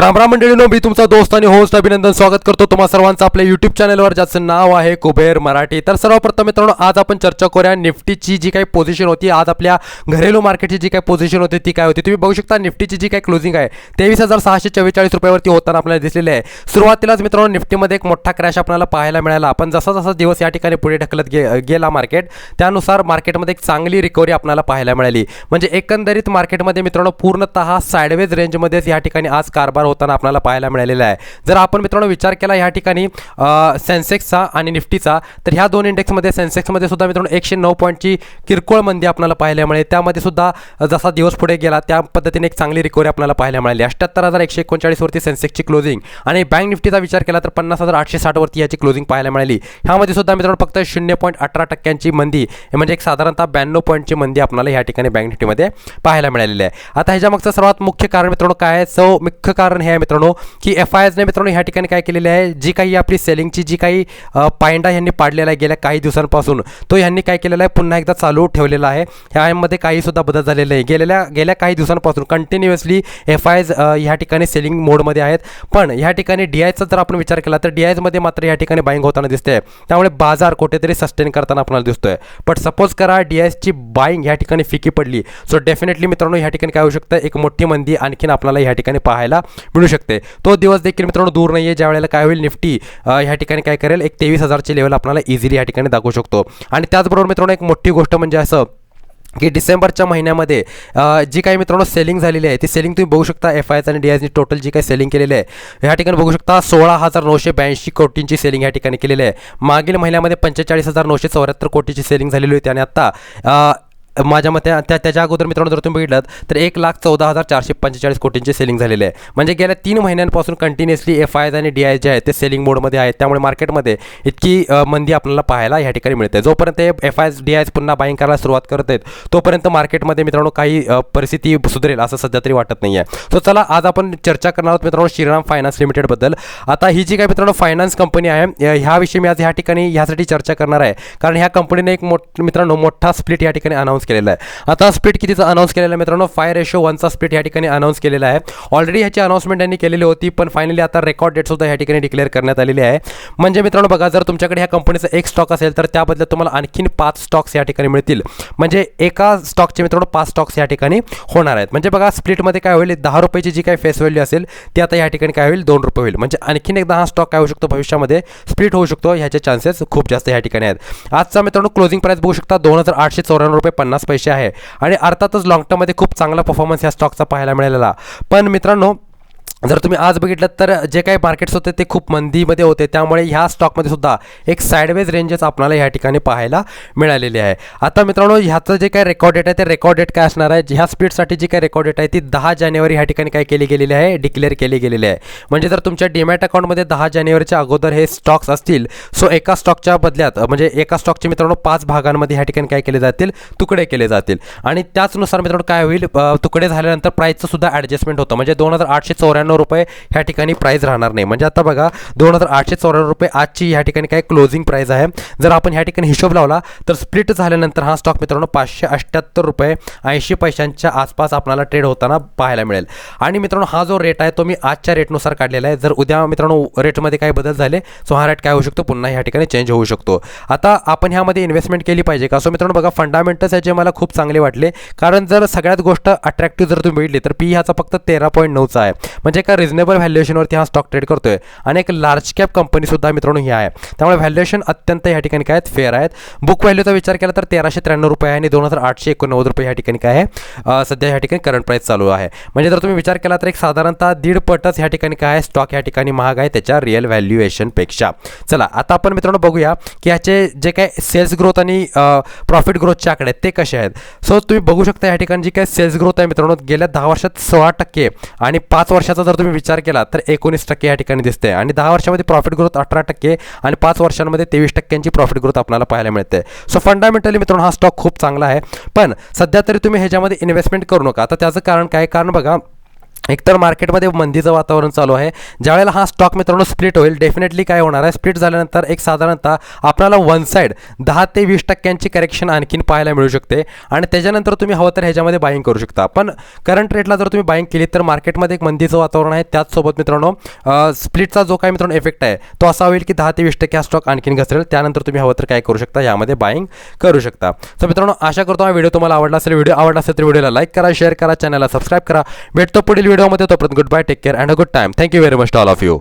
तर रामराम मंडळीनो मी तुमचा दोस्त आणि होस्ट अभिनंदन स्वागत करतो तुम्हा सर्वांचं आपल्या युट्यूब चॅनलवर ज्याचं नाव आहे कुबेर मराठी. तर सर्वप्रथम मित्रांनो आज आपण चर्चा करूया निफ्टीची जी काही पोझिशन होती आज आपल्या घरेलू मार्केटची जी काही पोझिशन होती ती काय होती? तुम्ही बघू शकता निफ्टीची जी काही क्लोजिंग आहे तेवीस हजार सहाशे चव्वेचाळीस रुपयावरती होताना आपल्याला दिसलेली आहे. सुरुवातीलाच मित्रांनो निफ्टीमध्ये एक मोठा क्रॅश आपल्याला पाहायला मिळाला. पण जसा जसा दिवस या ठिकाणी पुढे ढकलत गे गेला मार्केट त्यानुसार मार्केटमध्ये एक चांगली रिकव्हरी आपल्याला पाहायला मिळाली. म्हणजे एकंदरीत मार्केटमध्ये मित्रांनो पूर्णतः सायडवेज रेंजमध्येच या ठिकाणी आज कारभार होताना आपल्याला पाहायला मिळालेला आहे. जर आपण मित्रांनो विचार केला या ठिकाणी सेन्सेक्सचा आणि निफ्टीचा तर ह्या दोन इंडेक्समध्ये सेन्सेक्समध्ये सुद्धा मित्रांनो एकशे नऊ पॉईंटची किरकोळ मंदी आपल्याला पाहायला मिळेल. त्यामध्ये सुद्धा जसा दिवस पुढे गेला त्या पद्धतीने एक चांगली रिकव्हरी आपल्याला पाहायला मिळाली. अठ्याहत्तर हजार एकशे एकोणचाळीसवरती सेन्सेक्सची क्लोजिंग आणि बँक निफ्टीचा विचार केला तर पन्नास हजार आठशे साठवरती याची क्लोजिंग पाहायला मिळाली. ह्यामध्ये सुद्धा मित्रांनो फक्त शून्य पॉईंट अठरा टक्क्यांची मंदी म्हणजे एक साधारणतः ब्याण्णव पॉईंटची मंदी आपल्याला या ठिकाणी बँक निफ्टीमध्ये पाहायला मिळालेली आहे. आता ह्याच्या मागचं सर्वात मुख्य कारण मित्रांनो काय आहे? सो मुख्य कारण हे आहे मित्रांनो की एफ आय एसने मित्रांनो ह्या ठिकाणी काय केलेले आहे? जी काही आपली सेलिंगची जी काही पायंडा ह्यांनी पाडलेला आहे गेल्या काही दिवसांपासून तो ह्यांनी काय केलेला आहे? पुन्हा एकदा चालू ठेवलेला आहे. ह्यामध्ये आयमध्ये काहीसुद्धा बदल झालेला आहे गेलेल्या गेल्या काही दिवसांपासून कंटिन्युअसली एफ आय एस ह्या ठिकाणी सेलिंग मोडमध्ये आहेत. पण ह्या ठिकाणी डी आयचा जर आपण विचार केला तर डी आयमध्ये मात्र या ठिकाणी बाईंग होताना दिसते त्यामुळे बाजार कुठेतरी सस्टेन करताना आपल्याला दिसतोय. बट सपोज करा डी आयची बाईंग ह्या ठिकाणी फिकी पडली. सो डेफिनेटली मित्रांनो ह्या ठिकाणी काय होऊ शकतं? एक मोठी मंदी आणखीन आपल्याला ह्या ठिकाणी पाहायला मिळू शकते. तो दिवस देखील मित्रांनो दूर नाही आहे ज्या वेळेला काय होईल निफ्टी ह्या ठिकाणी काय करेल एक तेवीस हजारची लेवल आपल्याला इझिली या ठिकाणी दाखवू शकतो. आणि त्याचबरोबर मित्रांनो एक मोठी गोष्ट म्हणजे असं की डिसेंबरच्या महिन्यामध्ये जी काही मित्रांनो सेलिंग झालेली आहे ती सेलिंग तुम्ही बघू शकता एफ आयच आणि डी आयनी टोटल जी काही सेलिंग केलेली आहे ह्या ठिकाणी बघू शकता सोळा हजार नऊशे ब्याऐंशी कोटींची सेलिंग या ठिकाणी केलेली आहे. मागील महिन्यामध्ये पंचेचाळीस हजार नऊशे चौऱ्याहत्तर कोटीची सेलिंग झालेली होती आणि आत्ता माझ्या मते त्या त्याच्या अगोदर मित्रांनो जर तुम्ही बघितलं तर एक लाख चौदा हजार चारशे पंचेचाळीस कोटींची सेलिंग झालेली आहे. म्हणजे गेल्या तीन महिन्यांपासून कंटिन्युअसली एफ आय आणि डी आय जे आहेत ते सेलिंग मोडमध्ये आहेत. त्यामुळे मार्केटमध्ये इतकी मंदी आपल्याला पाहायला या ठिकाणी मिळते. जोपर्यंत एफ आय डी आय पुन्हा बाईंग करायला सुरुवात करत आहेत तोपर्यंत मार्केटमध्ये मित्रांनो काही परिस्थिती सुधरेल असं सध्या तरी वाटत नाही आहे सो चला आज आपण चर्चा करणार आहोत मित्रांनो श्रीराम फायनान्स लिमिटेडबद्दल आता ही जी काही मित्रांनो फायनान्स कंपनी आहे ह्याविषयी मी आज ह्या ठिकाणी ह्यासाठी चर्चा करणार आहे. कारण ह्या कंपनीने एक मोठ मित्रांनो मोठा स्प्लिट या ठिकाणी अनाऊन्स केलेला आहे. आता स्प्लिट कितीचा अनाऊन्स केलेला आहे मित्रांनो? फाय रेशो वनचा स्प्लिट या ठिकाणी अनाऊन्स केलेला आहे. ऑलरेडी ह्याची अनाऊन्समेंट त्यांनी केलेली होती पण फायनली आता रेकॉर्ड डेट सुद्धा या ठिकाणी डिक्लेअर करण्यात आलेली आहे. म्हणजे मित्रांनो बघा जर तुमच्याकडे ह्या कंपनीचा एक स्टॉक असेल तर त्याबद्दल तुम्हाला आणखीन पाच स्टॉक्स या ठिकाणी मिळतील. म्हणजे एका स्टॉकचे मित्रांनो पाच स्टॉक्स या ठिकाणी होणार आहेत. म्हणजे बघा स्प्लिटमध्ये काय होईल? दहा रुपयाची जी काही फेस व्हॅल्यू असेल ती आता या ठिकाणी काय होईल? दोन रुपये होईल. म्हणजे आणखीन एकदा हा स्टॉक काय होऊ शकतो भविष्यामध्ये? स्प्लिट होऊ शकतो. ह्याचे चान्सेस खूप जास्त या ठिकाणी आहेत. आजचा मित्रांनो क्लोजिंग प्राइस बघू शकता दोन हजार आठशे चौऱ्याण्णव रुपये पन्नास पन्नास पैसे आहे. आणि अर्थातच लॉंग टर्ममध्ये खूप चांगला परफॉर्मन्स या स्टॉकचा पाहायला मिळालेला. पण मित्रांनो जर तुम्ही आज बघितलं तर जे काही मार्केट्स होते ते खूप मंदीमध्ये होते. त्यामुळे ह्या स्टॉकमध्ये सुद्धा एक साईडवेज रेंजेस आपल्याला ह्या ठिकाणी पाहायला मिळालेली आहे. आता मित्रांनो ह्याचं जे काही रेकॉर्ड डेट आहे ते रेकॉर्ड डेट काय असणार आहे? ह्या स्पीडसाठी जी काही रेकॉर्ड डेट आहे ती दहा जानेवारी ह्या ठिकाणी काय केली गेलेली आहे? डिक्लेअर केली गेलेली आहे. म्हणजे जर तुमच्या डीमॅट अकाउंटमध्ये दहा जानेवारीच्या अगोदर हे स्टॉक्स असतील सो एका स्टॉकच्या बदल्यात म्हणजे एका स्टॉकचे मित्रांनो पाच भागांमध्ये ह्या ठिकाणी काय केले जातील? तुकडे केले जातील. आणि त्याचनुसार मित्रांनो काय होईल? तुकडे झाल्यानंतर प्राईसचं सुद्धा ॲडजस्टमेंट होतं. म्हणजे दोन हजार आठशे चौऱ्याण्णव रुपये ह्या ठिकाणी प्राईस राहणार नाही. म्हणजे आता बघा दोन हजार आठशे चौऱ्याण्णव रुपये आजची ह्या ठिकाणी काय क्लोजिंग प्राईस आहे. जर आपण ह्या ठिकाणी हिशोब लावला तर स्प्लिट झाल्यानंतर हा स्टॉक मित्रांनो पाचशे अठ्ठ्याहत्तर रुपये ऐंशी पैशांच्या आसपास आपल्याला ट्रेड होताना पाहायला मिळेल. आणि मित्रांनो हा जो रेट आहे तो मी आजच्या रेटनुसार काढलेला आहे. जर उद्या मित्रांनो रेटमध्ये काही बदल झाले सो हा रेट काय होऊ शकतो? पुन्हा ह्या ठिकाणी चेंज होऊ शकतो. आता आपण ह्यामध्ये इन्व्हेस्टमेंट केली पाहिजे का? सो मित्रांनो बघा फंडामेंटल्स याचे मला खूप चांगले वाटले. कारण जर सगळ्यात गोष्ट अट्रॅक्टिव्ह जर तुम्ही बघितली तर पी ह्याचा फक्त तेरा पॉईंट नऊचा आहे. म्हणजे म्हणजे एका रिझनेबल व्हॅल्युएशनवरती हा स्टॉक ट्रेड करतोय. आणि एक लार्ज कॅप कंपनीसुद्धा मित्रांनो ही आहे. त्यामुळे व्हॅल्युएशन अत्यंत या ठिकाणी काय आहेत? फेअर आहेत. बुक व्हॅल्यूचा विचार केला तर तेराशे त्र्याण्णव रुपये आहे आणि दोन हजार आठशे एकोणनव्वद रुपये या ठिकाणी काय आहे? सध्या ह्या ठिकाणी करंट प्राईस चालू आहे. म्हणजे जर तुम्ही विचार केला तर एक साधारणतः दीड पटच ह्या ठिकाणी काय आहे? स्टॉक ह्या ठिकाणी महाग आहे त्याच्या रिअल व्हॅल्युएशनपेक्षा चला आता आपण मित्रांनो बघूया की ह्याचे जे काय सेल्स ग्रोथ आणि प्रॉफिट ग्रोथचे आकडे आहेत ते कसे आहेत? सो तुम्ही बघू शकता या ठिकाणी जी काय सेल्स ग्रोथ आहे मित्रांनो गेल्या दहा वर्षात सोळा टक्के आणि पाच वर्षाचा जर तुम्ही विचार केला तर एकोणीस टक्के या ठिकाणी दिसते आणि दहा वर्षामध्ये प्रॉफिट ग्रोथ अठरा टक्के आणि पाच वर्षांमध्ये तेवीस टक्क्यांची प्रॉफिट ग्रोथ आपल्याला पाहायला मिळते सो फंडामेंटली मित्रांनो हा स्टॉक खूप चांगला आहे. पण सध्या तरी तुम्ही ह्याच्यामध्ये इन्व्हेस्टमेंट करू नका. आता त्याचं कारण काय? कारण बघा एकतर मार्केटमध्ये मंदीचं वातावरण चालू आहे. ज्यावेळेला हा स्टॉक मित्रांनो स्प्लिट होईल डेफिनेटली काय होणार आहे? स्प्लिट झाल्यानंतर एक साधारणतः आपल्याला वन साईड दहा ते वीस टक्क्यांची करेक्शन आणखीन पाहायला मिळू शकते. आणि त्याच्यानंतर तुम्ही हवं तर ह्याच्यामध्ये बाईंग करू शकता. पण करंट रेटला जर तुम्ही बाईंग केली तर मार्केटमध्ये एक मंदीचं वातावरण आहे. त्याचसोबत मित्रांनो स्प्लिटचा जो काय मित्रांनो इफेक्ट आहे तो असा होईल की दहा ते वीस टक्के हा स्टॉक आणखीन घसरेल. त्यानंतर तुम्ही हवं तर काय करू शकता यामध्ये बाईंग करू शकता. तर मित्रांनो आशा करतो हा व्हिडिओ तुम्हाला आवडला असेल. व्हिडिओ आवडला असेल तर व्हिडिओला लाईक करा शेअर करा चॅनलला सबस्क्राईब करा. भेटतो पुढील व्हिडिओमध्ये तोपर्यंत good bye take care and a good time thank you very much all of you